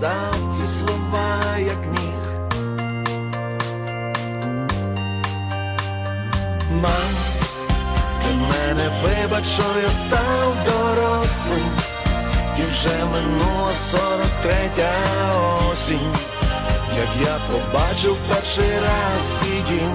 написав ці слова, як міг. Мам, ти мене вибач, що я став дорослим, і вже минула сорок третя осінь, як я побачив перший раз свій дім.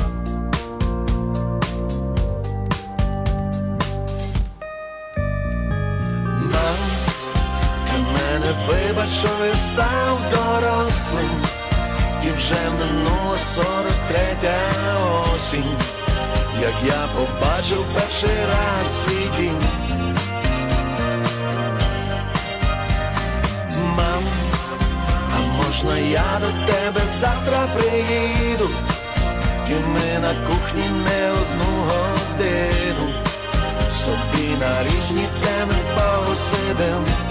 Що я став дорослим, і вже минула сорок третя осінь, як я побачив перший раз свій дім. Мам, а можна я до тебе завтра приїду, і ми на кухні не одну годину собі на різні теми посидим.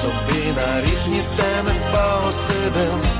собі на різні теми посидим.